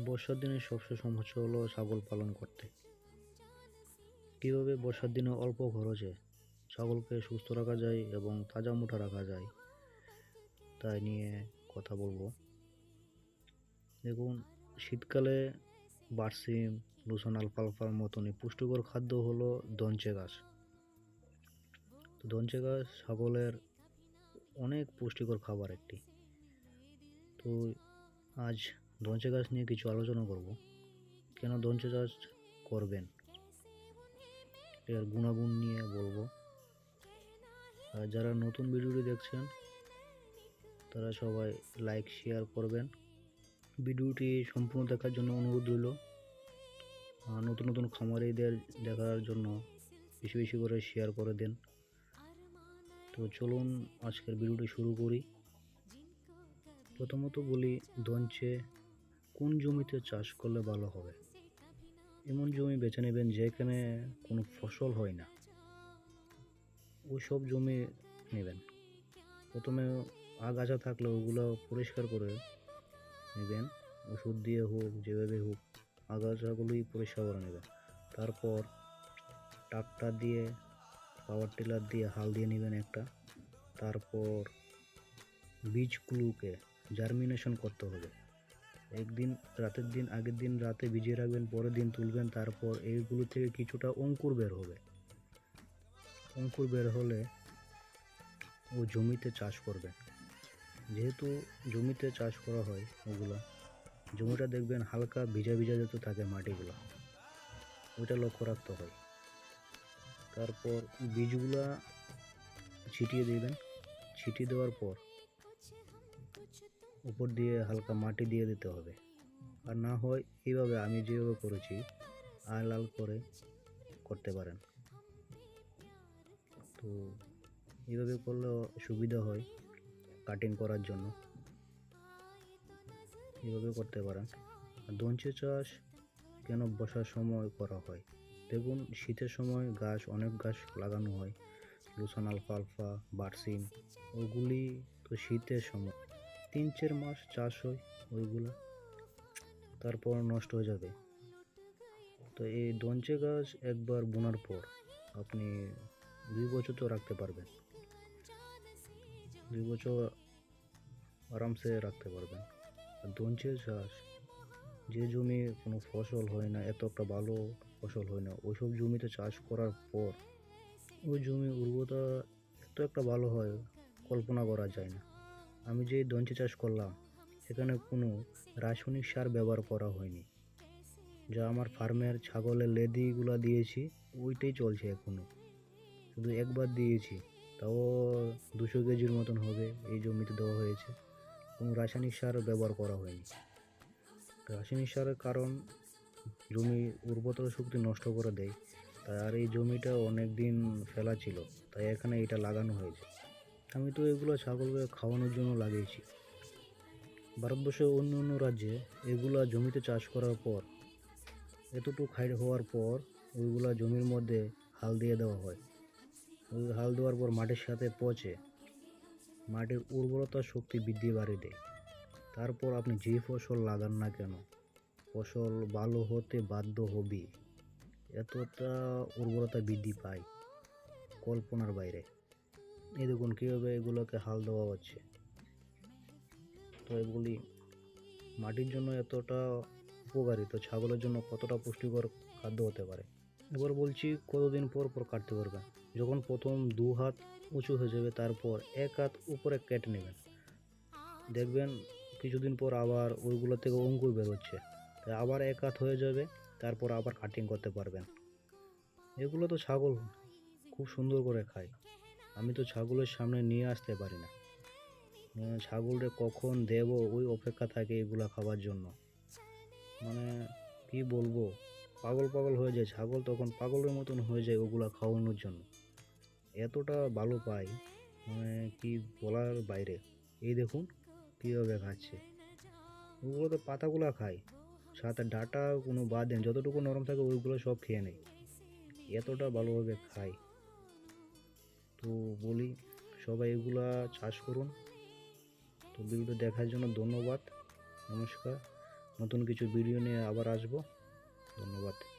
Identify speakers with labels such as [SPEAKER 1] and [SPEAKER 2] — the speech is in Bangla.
[SPEAKER 1] বর্ষার দিনে সবচেয়ে সমস্যা হলো ছাগল পালন করতে। কীভাবে বর্ষার দিনে অল্প খরচে ছাগলকে সুস্থ রাখা যায় এবং তাজা মোটা রাখা যায়, তাই নিয়ে কথা বলব। দেখুন, শীতকালে বার্সিম লুসন আলফালফার মতনই পুষ্টিকর খাদ্য হলো দঞ্চে গাছ। তো দঞ্চে গাছ ছাগলের অনেক পুষ্টিকর খাবার একটি। তো আজ দঞ্চে গাছ নিয়ে কিছু আলোচনা করব। কেন দঞ্চে গাছ করবেন? এর গুণাগুণ নিয়ে বলব। আর যারা নতুন ভিডিওটি দেখছেন, তারা সবাই লাইক শেয়ার করবেন। ভিডিওটি সম্পূর্ণ দেখার জন্য অনুরোধ রইল। নতুন নতুন খামারিদের দেখার জন্য বেশি বেশি করে শেয়ার করে দেন। তো চলুন আজকের ভিডিওটি শুরু করি। প্রথমত বলি দঞ্চে কোন জমিতে চাষ করলে ভালো হবে? এমন জমি বেছে নেবেন যেখানে কোনো ফসল হয় না। ওই সব জমি নেবেন। প্রথমে আগাছা থাকলে ওগুলো পরিষ্কার করে নেবেন। ওষুধ দিয়ে হোক, যেভাবে হোক, আগাছাগুলোই পরিষ্কার করে নেবেন। তারপর ট্রাক্টর দিয়ে পাওয়ার টিলার দিয়ে হাল দিয়ে নেবেন একটা। তারপর বীজগুলোকে জার্মিনেশন করতে হবে। একদিন, রাতের দিন, আগের দিন রাতে ভিজিয়ে রাখবেন, পরের দিন তুলবেন, তারপর এইগুলো থেকে কিছুটা অঙ্কুর বের হবে। অঙ্কুর বের হলে ও জমিতে চাষ করবেন যেহেতু জমিতে চাষ করা হয় ওগুলা, জমিটা দেখবেন হালকা ভিজা ভিজা যেতে থাকে মাটিগুলা। ওইটা লক্ষ্য রাখতে হয়। তারপর বীজগুলা ছিটিয়ে দেবেন। ছিটিয়ে দেওয়ার পর উপর দিয়ে হালকা মাটি দিয়ে দিতে হবে। আর না হয় এইভাবে আমি যেভাবে করেছি, আল আল করে করতে পারেন। তো এইভাবে করলে সুবিধা হয় কাটিং করার জন্য। এইভাবে করতে পারেন। দঞ্চে চাষ কেন বসার সময় করা হয়? দেখুন, শীতের সময় গাছ, অনেক গাছ লাগানো হয়। লুসান আলফা আলফা, বার্সিম, ওগুলি তো শীতের সময়। তিন চার মাস চাষ হয় ওইগুলো। তারপর নষ্ট হয়ে যাবে। তো এই দঞ্চে গাছ একবার বোনার পর আপনি দুই বছর তো রাখতে পারবেন। দুই বছর আরামসে রাখতে পারবেন। আর দঞ্চে চাষ, যে জমি কোনো ফসল হয় না, এত একটা ভালো ফসল হয় না, ওইসব জমিতে চাষ করার পর ওই জমি উর্বরতা এত একটা ভালো হয়, কল্পনা করা যায় না। আমি যে দঞ্চে চাষ করলাম, সেখানে কোনো রাসায়নিক সার ব্যবহার করা হয়নি। যা আমার ফার্মের ছাগলের লেদিগুলো দিয়েছি, ওইটাই চলছে এখনও শুধু একবার দিয়েছি, তাও দুশো কেজির মতন হবে এই জমিতে দেওয়া হয়েছে। কোনো রাসায়নিক সার ব্যবহার করা হয়নি। রাসায়নিক সারের কারণ জমি উর্বরতা শক্তি নষ্ট করে দেয়। তাই আর এই জমিটা অনেক দিন ফেলা ছিল, তাই এখানে এটা লাগানো হয়েছে। আমি তো এগুলো ছাগলকে খাওয়ানোর জন্য লাগিয়েছি। ভারতবর্ষের অন্য অন্য রাজ্যে এগুলা জমিতে চাষ করার পর, এতটুকু খাই হওয়ার পর ওইগুলা জমির মধ্যে হাল দিয়ে দেওয়া হয়। ওই হাল দেওয়ার পর মাটির সাথে পচে মাটির উর্বরতা শক্তি বৃদ্ধি বাড়িয়ে দেয়। তারপর আপনি যে ফসল লাগান না কেন, ফসল ভালো হতে বাধ্য হবে, এতটা উর্বরতা বৃদ্ধি পায় কল্পনার বাইরে। এই দেখুন, কীভাবে এগুলোকে হাল দেওয়া হচ্ছে। তো এগুলি মাটির জন্য এতটা উপকারী, তো ছাগলের জন্য কতটা পুষ্টিকর খাদ্য হতে পারে? এবার বলছি, কতদিন পর পর কাটতে পারবে যখন প্রথম দু হাত উঁচু হয়ে যাবে, তারপর এক হাত উপরে কেটে নেবেন। দেখবেন কিছুদিন পর আবার ওইগুলো থেকে অঙ্কুর বেরোচ্ছে তাই আবার এক হাত হয়ে যাবে, তারপর আবার কাটিং করতে পারবেন। এগুলো তো ছাগল খুব সুন্দর করে খায়। আমি তো ছাগলের সামনে নিয়ে আসতে পারি না। আহ, ছাগলরে কখন দেব ওই অপেক্ষা থাকে এগুলা খাবার জন্য। মানে কি বলব পাগল পাগল হয়ে যায় ছাগল তখন পাগলের মতন হয়ে যায় ওগুলা খাওয়ানোর জন্য। এতটা ভালো পাই মানে কি বলার বাইরে। এই দেখুন কীভাবে খাচ্ছে। ওগুলো তো পাতাগুলো খায়। সাথে ডাটা কোনো বাদ দেন যতটুকু নরম থাকে ওইগুলো সব খেয়ে নেয়। এতটা ভালোভাবে খায়। তো বলি, সবাই এগুলা চাষ করুন। তো ভিডিও দেখার জন্য ধন্যবাদ। নমস্কার। নতুন কিছু ভিডিও নিয়ে আবার আসব। ধন্যবাদ।